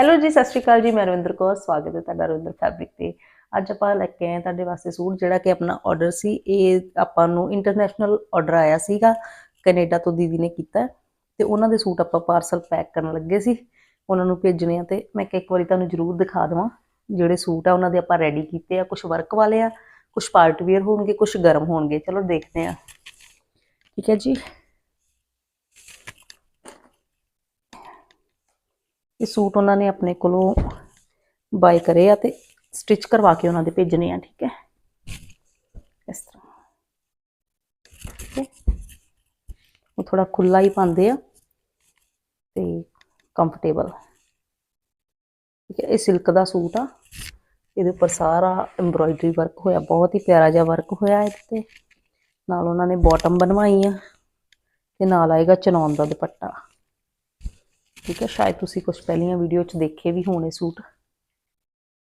Hello ਜੀ, ਸਤਿ ਸ਼੍ਰੀ ਅਕਾਲ ਜੀ, ਮੈਂ ਰਵਿੰਦਰ ਕੌਰ, ਸਵਾਗਤ ਹੈ ਤੁਹਾਡਾ ਰਵਿੰਦਰ ਫੈਬਰਿਕ ਤੇ। ਅੱਜ ਆਪਾਂ ਲੈ ਕੇ ਆਏ ਹਾਂ ਤੁਹਾਡੇ ਵਾਸਤੇ ਸੂਟ ਜਿਹੜਾ ਕਿ ਆਪਣਾ ਆਰਡਰ ਸੀ, ਇਹ ਆਪਾਂ ਨੂੰ ਇੰਟਰਨੈਸ਼ਨਲ ਆਰਡਰ ਆਇਆ ਸੀਗਾ, ਕੈਨੇਡਾ ਤੋਂ ਦੀਦੀ ਨੇ ਕੀਤਾ ਤੇ ਉਹਨਾਂ ਦੇ ਸੂਟ ਆਪਾਂ ਪਾਰਸਲ ਪੈਕ ਕਰਨ ਲੱਗੇ ਸੀ, ਉਹਨਾਂ ਨੂੰ ਭੇਜਣੇ ਆ ਤੇ ਮੈਂ ਕਿਹਾ ਇੱਕ ਵਾਰੀ ਤੁਹਾਨੂੰ ਜ਼ਰੂਰ ਦਿਖਾ ਦਵਾਂ, ਜਿਹੜੇ ਸੂਟ ਆ ਉਹਨਾਂ ਦੇ ਆਪਾਂ ਰੈਡੀ ਕੀਤੇ ਆ ਕੁਝ ਵਰਕ ਵਾਲੇ ਆ ਕੁਝ ਪਾਰਟ ਵੇਅਰ ਹੋਣਗੇ ਕੁਝ ਗਰਮ ਹੋਣਗੇ। ਚਲੋ ਦੇਖਦੇ ਆ ਠੀਕ ਹੈ ਜੀ। ਇਹ ਸੂਟ ਉਹਨਾਂ ਨੇ ਆਪਣੇ ਕੋਲੋਂ ਬਾਈ ਕਰੇ ਆ ਤੇ ਸਟਿਚ ਕਰਵਾ ਕੇ ਉਹਨਾਂ ਦੇ ਭੇਜਣੇ ਆ, ਠੀਕ ਹੈ? ਇਸ ਤਰ੍ਹਾਂ। ਠੀਕ ਹੈ? ਉਹ ਥੋੜਾ ਖੁੱਲਾ ਹੀ ਪਾਉਂਦੇ ਆ ਤੇ ਕੰਫਰਟੇਬਲ ਠੀਕ ਹੈ, ਇਹ ਸਿਲਕ ਦਾ ਸੂਟ ਆ। ਇਹਦੇ ਉੱਪਰ ਸਾਰਾ ਐਮਬ੍ਰੋਇਡਰੀ ਵਰਕ ਹੋਇਆ, ਬਹੁਤ ਹੀ ਪਿਆਰਾ ਜਿਹਾ ਵਰਕ ਹੋਇਆ ਇਹਦੇ ਤੇ। ਨਾਲ ਉਹਨਾਂ ਨੇ ਬਾਟਮ ਬਣਵਾਈ ਆ ਤੇ ਨਾਲ ਆਏਗਾ ਚਨੌਨ ਦਾ ਦੁਪੱਟਾ। ਠੀਕ ਹੈ, ਸ਼ਾਇਦ ਤੁਸੀਂ ਕੁਝ ਪਹਿਲੀਆਂ ਵੀਡੀਓ 'ਚ ਦੇਖੇ ਵੀ ਹੋਣੇ ਸੂਟ।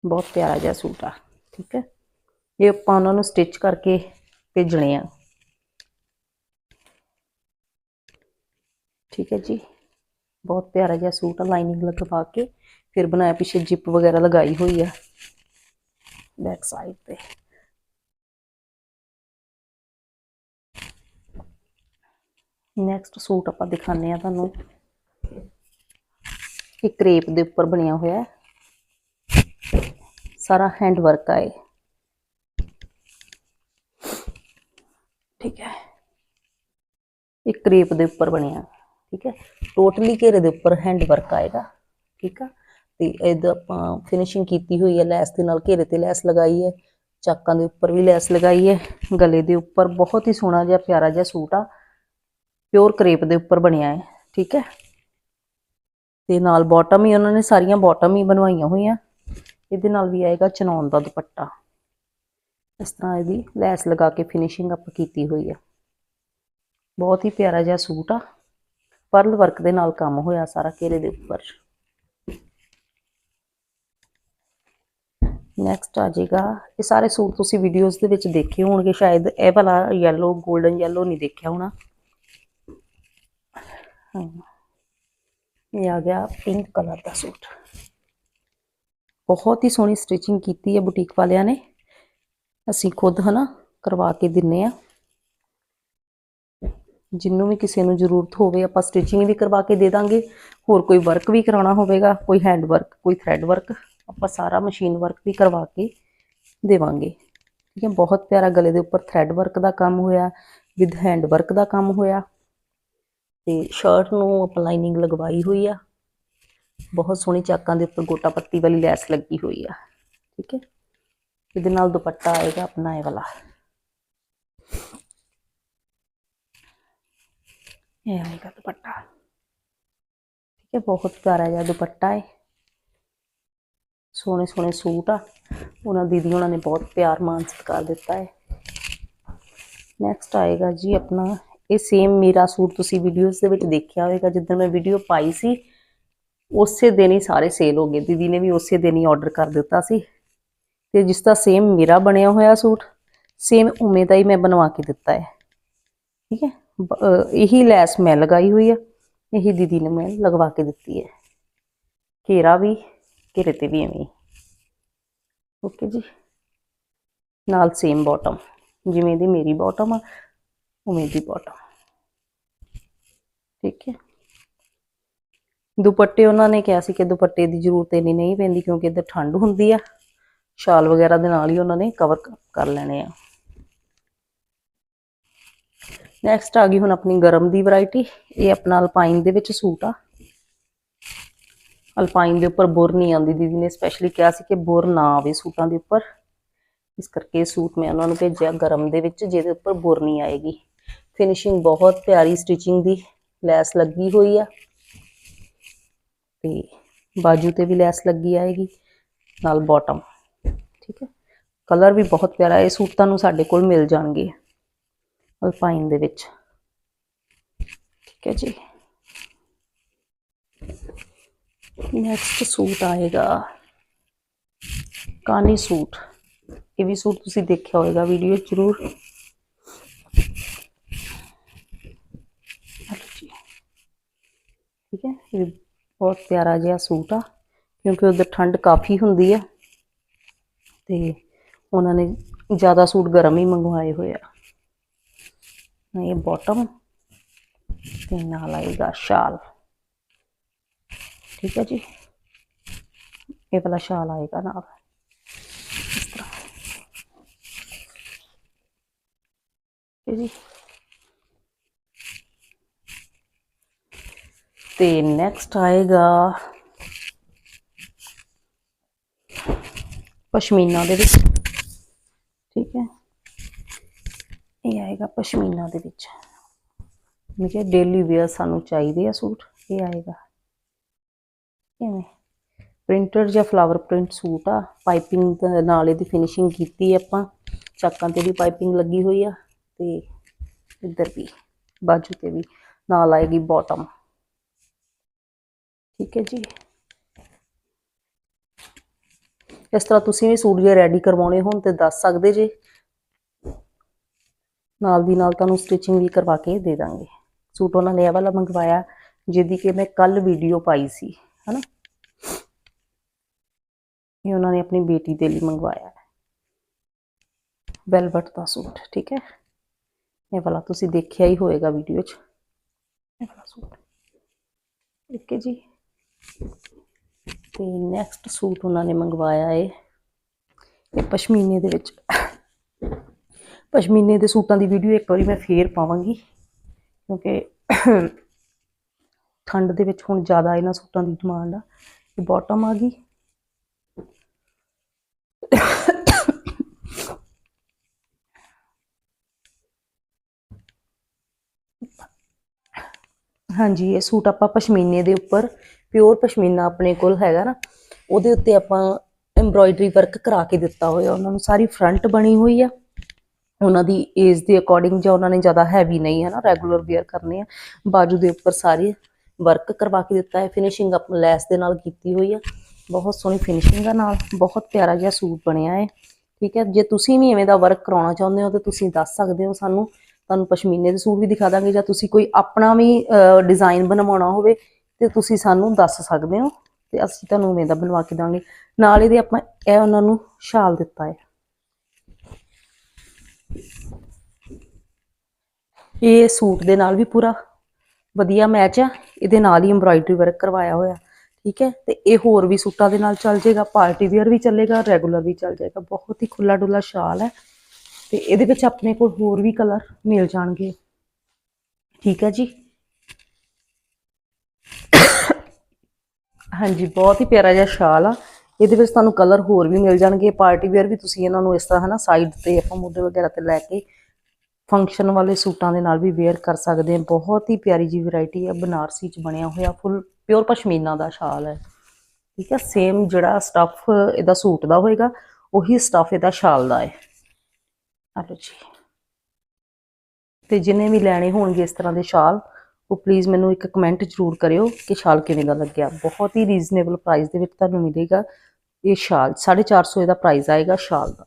ਬਹੁਤ ਪਿਆਰਾ ਜਿਹਾ ਸੂਟ ਆ, ਠੀਕ ਹੈ। ਇਹ ਆਪਾਂ ਉਹਨਾਂ ਨੂੰ ਸਟਿਚ ਕਰਕੇ ਭੇਜਣੇ ਆ। ਠੀਕ ਹੈ ਜੀ, ਬਹੁਤ ਪਿਆਰਾ ਜਿਹਾ ਸੂਟ ਆ ਲਾਈਨਿੰਗ ਲਗਵਾ ਕੇ ਫਿਰ ਬਣਾਇਆ, ਪਿੱਛੇ ਜਿਪ ਵਗੈਰਾ ਲਗਾਈ ਹੋਈ ਆ। ਬੈਕ ਸਾਈਡ ਤੇ। ਨੈਕਸਟ ਸੂਟ ਆਪਾਂ ਦਿਖਾਣੇ ਆ ਤੁਹਾਨੂੰ। ਇਹ ਕ੍ਰੇਪ ਦੇ ਉੱਪਰ ਬਣਿਆ ਹੋਇਆ ਹੈ। ਸਾਰਾ ਹੈਂਡ ਵਰਕ ਆ ਇਹ। ਠੀਕ ਹੈ। ਇਹ ਕ੍ਰੇਪ ਦੇ ਉੱਪਰ ਬਣਿਆ, ਠੀਕ ਹੈ। ਟੋਟਲੀ ਘੇਰੇ ਦੇ ਉੱਪਰ ਹੈਂਡ ਵਰਕ ਆਏਗਾ, ਠੀਕ ਆ। ਤੇ ਇਹਦਾ ਆਪਾਂ ਫਿਨਿਸ਼ਿੰਗ ਕੀਤੀ ਹੋਈ ਹੈ, ਲੈਸ ਦੇ ਨਾਲ ਘੇਰੇ ਤੇ ਲੈਸ ਲਗਾਈ ਹੈ। ਚਾਕਾਂ ਦੇ ਉੱਪਰ ਵੀ ਲੈਸ ਲਗਾਈ ਹੈ। ਗਲੇ ਦੇ ਉੱਪਰ ਬਹੁਤ ਹੀ ਸੋਹਣਾ ਜਿਹਾ ਪਿਆਰਾ ਜਿਹਾ ਸੂਟ ਆ। ਪਿਓਰ ਕ੍ਰੇਪ ਦੇ ਉੱਪਰ ਬਣਿਆ ਹੈ, ਠੀਕ ਹੈ। ਤੇ ਨਾਲ ਬਾਟਮ ਹੀ ਉਹਨਾਂ ਨੇ ਸਾਰੀਆਂ ਬਾਟਮ ਹੀ ਬਣਵਾਈਆਂ ਹੋਈਆਂ। ਇਹਦੇ ਨਾਲ ਵੀ ਆਏਗਾ ਚਨੌਨ ਦਾ ਦੁਪੱਟਾ। ਇਸ ਤਰ੍ਹਾਂ ਇਹਦੀ ਲੈਸ ਲਗਾ ਕੇ ਫਿਨਿਸ਼ਿੰਗ ਆਪਾਂ ਕੀਤੀ ਹੋਈ ਆ। ਬਹੁਤ ਹੀ ਪਿਆਰਾ ਜਿਹਾ ਸੂਟ ਆ। ਪਰਲ ਵਰਕ ਦੇ ਨਾਲ ਕੰਮ ਹੋਇਆ ਸਾਰਾ ਘੇਰੇ ਦੇ ਉੱਪਰ। ਨੈਕਸਟ ਆ ਜਾਏਗਾ। ਇਹ ਸਾਰੇ ਸੂਟ ਤੁਸੀਂ ਵੀਡੀਓਜ਼ ਦੇ ਵਿੱਚ ਦੇਖੇ ਹੋਣਗੇ। ਸ਼ਾਇਦ ਇਹ ਵਾਲਾ ਯੈਲੋ 골ਡਨ ਯੈਲੋ ਨਹੀਂ ਦੇਖਿਆ ਹੋਣਾ। ਹਾਂ। ਇਹ ਆ ਗਿਆ ਪਿੰਕ ਕਲਰ ਦਾ ਸੂਟ। ਬਹੁਤ ਹੀ ਸੋਹਣੀ ਸਟਿਚਿੰਗ ਕੀਤੀ ਹੈ ਬੁਟੀਕ ਵਾਲਿਆਂ ਨੇ। ਅਸੀਂ ਖੁਦ ਹਨਾ ਕਰਵਾ ਕੇ ਦਿੰਨੇ ਆ। ਜਿੰਨੂੰ ਵੀ ਕਿਸੇ ਨੂੰ ਜ਼ਰੂਰਤ ਹੋਵੇ ਆਪਾਂ ਸਟਿਚਿੰਗ ਵੀ ਕਰਵਾ ਕੇ ਦੇ ਦਾਂਗੇ। ਹੋਰ ਕੋਈ ਵਰਕ ਵੀ ਕਰਾਉਣਾ ਹੋਵੇਗਾ, ਕੋਈ ਹੈਂਡ ਵਰਕ ਕੋਈ ਥ੍ਰੈਡ ਵਰਕ ਆਪਾਂ ਸਾਰਾ ਮਸ਼ੀਨ ਵਰਕ ਵੀ ਕਰਵਾ ਕੇ ਦੇਵਾਂਗੇ। ਠੀਕ ਹੈ, ਬਹੁਤ ਪਿਆਰਾ ਗਲੇ ਦੇ ਉੱਪਰ ਥ੍ਰੈਡ ਵਰਕ ਦਾ ਕੰਮ ਹੋਇਆ ਵਿਦ ਹੈਂਡ ਵਰਕ ਦਾ ਕੰਮ ਹੋਇਆ। ਤੇ ਸ਼ਰਟ ਨੂੰ ਆਪਾਂ ਲਾਈਨਿੰਗ ਲਗਵਾਈ ਹੋਈ ਆ। ਬਹੁਤ ਸੋਹਣੀ ਚਾਕਾਂ ਦੇ ਉੱਪਰ ਗੋਟਾ ਪੱਤੀ ਵਾਲੀ ਲੈਸ ਲੱਗੀ ਹੋਈ ਆ, ਠੀਕ ਹੈ? ਇਹਦੇ ਨਾਲ ਦੁਪੱਟਾ ਆਏਗਾ ਆਪਣਾ ਇਹ ਵਾਲਾ। ਇਹ ਆਏਗਾ ਦੁਪੱਟਾ। ਠੀਕ ਹੈ, ਬਹੁਤ ਪਿਆਰਾ ਜਿਹਾ ਦੁਪੱਟਾ ਹੈ ਸੋਹਣੇ ਸੋਹਣੇ ਸੂਟ ਆ। ਉਹਨਾਂ ਦੀਦੀ ਉਹਨਾਂ ਨੇ ਬਹੁਤ ਪਿਆਰ ਮਾਨ ਸਤਿਕਾਰ ਦਿੱਤਾ ਹੈ ਨੈਕਸਟ ਆਏਗਾ ਜੀ ਆਪਣਾ ਇਹ ਸੇਮ ਮੇਰਾ ਸੂਟ ਤੁਸੀਂ ਵੀਡੀਓਜ਼ ਦੇ ਵਿੱਚ ਦੇਖਿਆ ਹੋਵੇਗਾ ਜਿੱਦਣ ਮੈਂ ਵੀਡੀਓ ਪਾਈ ਸੀ, ਉਸੇ ਦਿਨ ਹੀ ਸਾਰੇ ਸੇਲ ਹੋ ਗਏ। ਦੀਦੀ ਨੇ ਵੀ ਉਸੇ ਦਿਨ ਹੀ ਆਰਡਰ ਕਰ ਦਿੱਤਾ ਸੀ। ਤੇ ਜਿਸ ਦਾ ਸੇਮ ਮੇਰਾ ਬਣਿਆ ਹੋਇਆ ਸੂਟ ਸੇਮ ਉਵੇਂ ਦਾ ਹੀ ਮੈਂ ਬਣਵਾ ਕੇ ਦਿੱਤਾ ਹੈ। ਠੀਕ ਹੈ? ਇਹੀ ਲੈਸ ਮੈਂ ਲਗਾਈ ਹੋਈ ਹੈ ਇਹੀ ਦੀਦੀ ਨੇ ਮੈਂ ਲਗਵਾ ਕੇ ਦਿੱਤੀ ਹੈ। ਘੇਰਾ ਵੀ, ਘੇਰੇ ਤੇ ਵੀ ਐਵੇਂ ਓਕੇ ਜੀ। ਨਾਲ ਸੇਮ ਬਾਟਮ ਜਿਵੇਂ ਦੀ ਮੇਰੀ ਬਾਟਮ ਆ। ਉਵੇਂ ਦੀ ਬਾਟਮ ਠੀਕ ਹੈ। ਦੁਪੱਟੇ ਉਹਨਾਂ ਨੇ ਕਿਹਾ ਸੀ ਕਿ ਦੁਪੱਟੇ ਦੀ ਜ਼ਰੂਰਤ ਇੰਨੀ ਨਹੀਂ ਪੈਂਦੀ ਕਿਉਂਕਿ ਇੱਧਰ ਠੰਡ ਹੁੰਦੀ ਆ। ਸ਼ਾਲ ਵਗੈਰਾ ਦੇ ਨਾਲ ਹੀ ਉਹਨਾਂ ਨੇ ਕਵਰ ਕਰ ਲੈਣੇ ਆ। ਨੈਕਸਟ ਆ ਗਈ ਹੁਣ ਆਪਣੀ ਗਰਮ ਦੀ ਵੈਰਾਈਟੀ ਇਹ ਆਪਣਾ ਅਲਪਾਈਨ ਦੇ ਵਿੱਚ ਸੂਟ ਆ। ਅਲਪਾਈਨ ਦੇ ਉੱਪਰ ਬੁਰ ਨਹੀਂ ਆਉਂਦੀ। ਦੀਦੀ ਨੇ ਸਪੈਸ਼ਲੀ ਕਿਹਾ ਸੀ ਕਿ ਬੁਰ ਨਾ ਆਵੇ ਸੂਟਾਂ ਦੇ ਉੱਪਰ। ਇਸ ਕਰਕੇ ਇਹ ਸੂਟ ਮੈਂ ਉਹਨਾਂ ਨੂੰ ਭੇਜਿਆ ਗਰਮ ਦੇ ਵਿੱਚ, ਜਿਹਦੇ ਉੱਪਰ ਬੁਰ ਨਹੀਂ ਆਏਗੀ। ਫਿਨਿਸ਼ਿੰਗ ਬਹੁਤ ਪਿਆਰੀ ਸਟਿਚਿੰਗ ਦੀ ਲੈਸ ਲੱਗੀ ਹੋਈ ਆ। ਤੇ ਬਾਜੂ ਤੇ ਵੀ ਲੈਸ ਲੱਗੀ ਆਏਗੀ, ਨਾਲ ਬਾਟਮ ਠੀਕ ਹੈ? ਕਲਰ ਵੀ ਬਹੁਤ ਪਿਆਰਾ ਇਹ ਸੂਟ ਤੁਹਾਨੂੰ ਸਾਡੇ ਕੋਲ ਮਿਲ ਜਾਣਗੇ ਅਲਪਾਈਨ ਦੇ ਵਿੱਚ। ਠੀਕ ਹੈ ਜੀ? ਨੈਕਸਟ ਸੂਟ ਆਏਗਾ, ਕਾਨੀ ਸੂਟ। ਇਹ ਵੀ ਸੂਟ ਤੁਸੀਂ ਦੇਖਿਆ ਹੋਵੇਗਾ ਵੀਡੀਓ ਜ਼ਰੂਰ ਹੈਲੋ ਜੀ। ਠੀਕ ਹੈ, ਇਹ ਬਹੁਤ ਪਿਆਰਾ ਜਿਹਾ ਸੂਟ ਆ, ਕਿਉਂਕਿ ਉਧਰ ਠੰਡ ਕਾਫੀ ਹੁੰਦੀ ਆ ਤੇ ਉਹਨਾਂ ਨੇ ਜ਼ਿਆਦਾ ਸੂਟ ਗਰਮ ਹੀ ਮੰਗਵਾਏ ਹੋਏ ਆ। ਇਹ ਬਾਟਮ ਤੇ ਨਾਲ ਆਏਗਾ ਸ਼ਾਲ। ਠੀਕ ਹੈ ਜੀ, ਇਹ ਵਾਲਾ ਸ਼ਾਲ ਆਏਗਾ ਨਾਲ। ਇਸ ਤਰ੍ਹਾਂ। ਜੀ ਤੇ ਨੈਕਸਟ ਆਏਗਾ ਪਸ਼ਮੀਨਾ ਦੇ ਵਿੱਚ। ਠੀਕ ਹੈ। ਇਹ ਆਏਗਾ ਪਸ਼ਮੀਨਾ ਦੇ ਵਿੱਚ। ਮੇਰੇ ਡੇਲੀ ਵੇਅਰ ਸਾਨੂੰ ਚਾਹੀਦੇ ਆ ਸੂਟ। ਇਹ ਆਏਗਾ। ਕਿਵੇਂ? ਪ੍ਰਿੰਟਡ ਜਾਂ ਫਲਾਵਰ ਪ੍ਰਿੰਟ ਸੂਟ ਆ। ਪਾਈਪਿੰਗ ਨਾਲ ਇਹਦੀ ਫਿਨਿਸ਼ਿੰਗ ਕੀਤੀ ਆਪਾਂ। ਚੱਕਾਂ ਤੇ ਵੀ ਪਾਈਪਿੰਗ ਲੱਗੀ ਹੋਈ ਆ ਤੇ ਇੱਧਰ ਵੀ, ਬਾਜੂ ਤੇ ਵੀ। ਨਾਲ ਆਏਗੀ ਬਾਟਮ ਠੀਕ ਹੈ ਜੀ। ਇਸ ਤਰ੍ਹਾਂ ਤੁਸੀਂ ਵੀ ਸੂਟ ਜੇ ਰੈਡੀ ਕਰਵਾਉਣੇ ਹੋਣ ਤੇ ਦੱਸ ਸਕਦੇ ਜੇ। ਨਾਲ ਦੀ ਨਾਲ ਤੁਹਾਨੂੰ ਸਟਿਚਿੰਗ ਵੀ ਕਰਵਾ ਕੇ ਦੇ ਦਾਂਗੇ। ਸੂਟ ਉਹਨਾਂ ਨੇ ਇਹ ਵਾਲਾ ਮੰਗਵਾਇਆ, ਜਿਹਦੀ ਕਿ ਮੈਂ ਕੱਲ ਵੀਡੀਓ ਪਾਈ ਸੀ, ਹਨਾ। ਇਹ ਉਹਨਾਂ ਨੇ ਆਪਣੀ ਬੇਟੀ ਦੇ ਲਈ ਮੰਗਵਾਇਆ। ਹੈ ਵੈਲਵਟ ਦਾ ਸੂਟ, ਠੀਕ ਹੈ। ਇਹ ਵਾਲਾ ਤੁਸੀਂ ਦੇਖਿਆ ਹੀ ਹੋਏਗਾ ਵੀਡੀਓ 'ਚ। ਇਹ ਵਾਲਾ ਸੂਟ। ਠੀਕ ਹੈ ਜੀ। ਤੇ ਨੈਕਸਟ ਸੂਟ ਉਹਨਾਂ ਨੇ ਮੰਗਵਾਇਆ ਏ। ਇਹ ਪਸ਼ਮੀਨੇ ਦੇ ਵਿੱਚ। ਪਸ਼ਮੀਨੇ ਦੇ ਸੂਟਾਂ ਦੀ ਵੀਡੀਓ ਇੱਕ ਵਾਰੀ ਮੈਂ ਫੇਰ ਪਾਵਾਂਗੀ। ਕਿਉਂਕਿ ਠੰਡ ਦੇ ਵਿੱਚ ਹੁਣ ਜ਼ਿਆਦਾ ਇਹਨਾਂ ਸੂਟਾਂ ਦੀ ਡਿਮਾਂਡ ਆ। ਇਹ ਬਾਟਮ ਆ ਗਈ। ਹਾਂਜੀ, ਇਹ ਸੂਟ ਆਪਾਂ ਪਸ਼ਮੀਨੇ ਦੇ ਉੱਪਰ ਪਿਓਰ ਪਸ਼ਮੀਨਾ ਆਪਣੇ ਕੋਲ ਹੈਗਾ ਨਾ, ਉਹਦੇ ਉੱਤੇ ਆਪਾਂ ਐਮਬ੍ਰੋਇਡਰੀ ਵਰਕ ਕਰਾ ਕੇ ਦਿੱਤਾ ਹੋਇਆ, ਉਹਨਾਂ ਨੂੰ ਸਾਰੀ ਫਰੰਟ ਬਣੀ ਹੋਈ ਆ। ਉਹਨਾਂ ਦੀ ਏਜ ਦੇ ਅਕੋਰਡਿੰਗ ਜਾਂ ਉਹਨਾਂ ਨੇ ਜ਼ਿਆਦਾ ਹੈਵੀ ਨਹੀਂ ਹੈ ਨਾ ਰੈਗੂਲਰ ਵੇਅਰ ਕਰਨੇ ਆ, ਬਾਜੂ ਦੇ ਉੱਪਰ ਸਾਰੀ ਵਰਕ ਕਰਵਾ ਕੇ ਦਿੱਤਾ ਹੈ ਫਿਨਿਸ਼ਿੰਗ ਅਪ ਲੈਸ ਦੇ ਨਾਲ ਕੀਤੀ ਹੋਈ ਆ। ਬਹੁਤ ਸੋਹਣੀ ਫਿਨਿਸ਼ਿੰਗ ਆ ਨਾਲ, ਬਹੁਤ ਪਿਆਰਾ ਜਿਹਾ ਸੂਟ ਬਣਿਆ ਹੈ। ਠੀਕ ਹੈ, ਜੇ ਤੁਸੀਂ ਵੀ ਐਵੇਂ ਦਾ ਵਰਕ ਕਰਾਉਣਾ ਚਾਹੁੰਦੇ ਹੋ ਤਾਂ ਤੁਸੀਂ ਦੱਸ ਸਕਦੇ ਹੋ ਸਾਨੂੰ, ਤੁਹਾਨੂੰ ਪਸ਼ਮੀਨੇ ਦੇ ਸੂਟ ਵੀ ਦਿਖਾ ਦਾਂਗੇ ਜਾਂ ਤੁਸੀਂ ਕੋਈ ਆਪਣਾ ਵੀ ਡਿਜ਼ਾਈਨ ਬਣਵਾਉਣਾ ਹੋਵੇ ਤੇ ਤੁਸੀਂ ਸਾਨੂੰ ਦੱਸ ਸਕਦੇ ਹੋ ਤੇ ਅਸੀਂ ਤੁਹਾਨੂੰ ਉਵੇਂ ਦਾ ਬਣਵਾ ਕੇ ਦਾਂਗੇ। ਨਾਲ ਇਹਦੇ ਆਪਾਂ ਇਹ ਉਹਨਾਂ ਨੂੰ ਸ਼ਾਲ ਦਿੱਤਾ ਹੈ। ਇਹ ਸੂਟ ਦੇ ਨਾਲ ਵੀ ਪੂਰਾ ਵਧੀਆ ਮੈਚ ਆ। ਇਹਦੇ ਨਾਲ ਹੀ ਐਮਬ੍ਰਾਇਡਰੀ ਵਰਕ ਕਰਵਾਇਆ ਹੋਇਆ, ਠੀਕ ਹੈ? ਤੇ ਇਹ ਹੋਰ ਵੀ ਸੂਟਾਂ ਦੇ ਨਾਲ ਚੱਲ ਜਾਏਗਾ, ਪਾਰਟੀ ਵੇਅਰ ਵੀ ਚੱਲੇਗਾ ਰੈਗੂਲਰ ਵੀ ਚੱਲ ਜਾਏਗਾ। ਬਹੁਤ ਹੀ ਖੁੱਲਾ ਡੁੱਲਾ ਸ਼ਾਲ ਹੈ। ਤੇ ਇਹਦੇ ਵਿੱਚ ਆਪਣੇ ਕੋਲ ਹੋਰ ਵੀ ਕਲਰ ਮਿਲ ਜਾਣਗੇ। ਠੀਕ ਹੈ ਜੀ? ਹਾਂਜੀ, ਬਹੁਤ ਹੀ ਪਿਆਰਾ ਜਿਹਾ ਸ਼ਾਲ ਆ। ਇਹਦੇ ਵਿੱਚ ਤੁਹਾਨੂੰ ਕਲਰ ਹੋਰ ਵੀ ਮਿਲ ਜਾਣਗੇ। ਪਾਰਟੀ ਵੇਅਰ ਵੀ ਤੁਸੀਂ ਇਹਨਾਂ ਨੂੰ ਇਸ ਤਰ੍ਹਾਂ ਹਨਾ ਸਾਈਡ ਤੇ ਆਪਾਂ ਮੋਢੇ ਵਗੈਰਾ ਤੇ ਲੈ ਕੇ ਫੰਕਸ਼ਨ ਵਾਲੇ ਸੂਟਾਂ ਦੇ ਨਾਲ ਵੀ ਵੇਅਰ ਕਰ ਸਕਦੇ ਹਾਂ। ਬਹੁਤ ਹੀ ਪਿਆਰੀ ਜੀ ਵੈਰਾਈਟੀ ਆ। ਬਨਾਰਸੀ ਚ ਬਣਿਆ ਹੋਇਆ ਫੁੱਲ ਪਿਓਰ ਪਸ਼ਮੀਨਾ ਦਾ ਸ਼ਾਲ ਹੈ। ਠੀਕ ਹੈ ਸੇਮ ਜਿਹੜਾ ਸਟੱਫ ਇਹਦਾ ਸੂਟ ਦਾ ਹੋਏਗਾ, ਉਹੀ ਸਟੱਫ ਇਹਦਾ ਸ਼ਾਲ ਦਾ ਹੈ। ਆਲੋ ਜੀ। ਤੇ ਜਿਨੇ ਵੀ ਲੈਣੇ ਹੋਣਗੇ ਇਸ ਤਰ੍ਹਾਂ ਦੇ ਸ਼ਾਲ ਉਹ ਪਲੀਜ਼ ਮੈਨੂੰ ਇੱਕ ਕਮੈਂਟ ਜ਼ਰੂਰ ਕਰਿਓ ਕਿ ਸ਼ਾਲ ਕਿਵੇਂ ਦਾ ਲੱਗਿਆ। ਬਹੁਤ ਹੀ ਰੀਜ਼ਨੇਬਲ ਪ੍ਰਾਈਸ ਦੇ ਵਿੱਚ ਤੁਹਾਨੂੰ ਮਿਲੇਗਾ। ਇਹ ਸ਼ਾਲ 450 ਇਹਦਾ ਪ੍ਰਾਈਸ ਆਏਗਾ ਸ਼ਾਲ ਦਾ।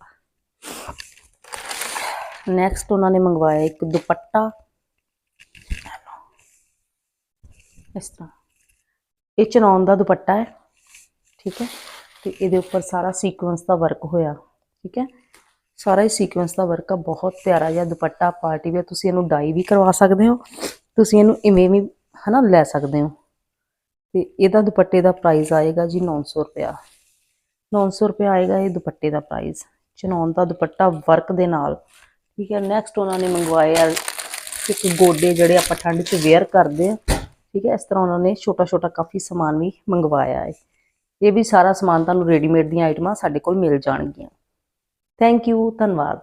ਨੈਕਸਟ ਉਹਨਾਂ ਨੇ ਮੰਗਵਾਇਆ ਇੱਕ ਦੁਪੱਟਾ। ਇਸ ਤਰ੍ਹਾਂ। ਇਹ ਚਨੌਨ ਦਾ ਦੁਪੱਟਾ ਹੈ, ਠੀਕ ਹੈ? ਤੇ ਇਹਦੇ ਉੱਪਰ ਸਾਰਾ ਸੀਕੁਐਂਸ ਦਾ ਵਰਕ ਹੋਇਆ, ਠੀਕ ਹੈ? ਸਾਰਾ ਹੀ ਸੀਕੁਐਂਸ ਦਾ ਵਰਕ ਆ, ਬਹੁਤ ਪਿਆਰਾ ਜਿਹਾ ਦੁਪੱਟਾ ਪਾਰਟੀ ਵੇਅਰ ਤੁਸੀਂ ਇਹਨੂੰ ਡਾਈ ਵੀ ਕਰਵਾ ਸਕਦੇ ਹੋ। ਤੁਸੀਂ ਇਹਨੂੰ ਇਵੇਂ ਵੀ, ਹਨਾ, ਲੈ ਸਕਦੇ ਹੋ। ਤੇ ਇਹਦਾ ਦੁਪੱਟੇ ਦਾ ਪ੍ਰਾਈਸ ਆਏਗਾ ਜੀ 900 ਰੁਪਿਆ 900 ਰੁਪਿਆ ਆਏਗਾ ਇਹ ਦੁਪੱਟੇ ਦਾ ਪ੍ਰਾਈਸ ਚਨੌਨ ਦਾ ਦੁਪੱਟਾ ਵਰਕ ਦੇ ਨਾਲ। ਠੀਕ ਹੈ ਨੈਕਸਟ ਉਹਨਾਂ ਨੇ ਮੰਗਵਾਇਆ ਇੱਕ ਗੋਡੇ ਜਿਹੜੇ ਆਪਾਂ ਠੰਡ 'ਚ ਵੇਅਰ ਕਰਦੇ ਆ। ਠੀਕ ਹੈ, ਇਸ ਤਰ੍ਹਾਂ ਉਹਨਾਂ ਨੇ ਛੋਟਾ ਛੋਟਾ ਕਾਫੀ ਸਮਾਨ ਵੀ ਮੰਗਵਾਇਆ ਹੈ। ਇਹ ਵੀ ਸਾਰਾ ਸਮਾਨ ਤੁਹਾਨੂੰ ਰੈਡੀਮੇਡ ਦੀਆਂ ਆਈਟਮਾਂ ਸਾਡੇ ਕੋਲ ਮਿਲ ਜਾਣਗੀਆਂ। ਥੈਂਕ ਯੂ ਧੰਨਵਾਦ।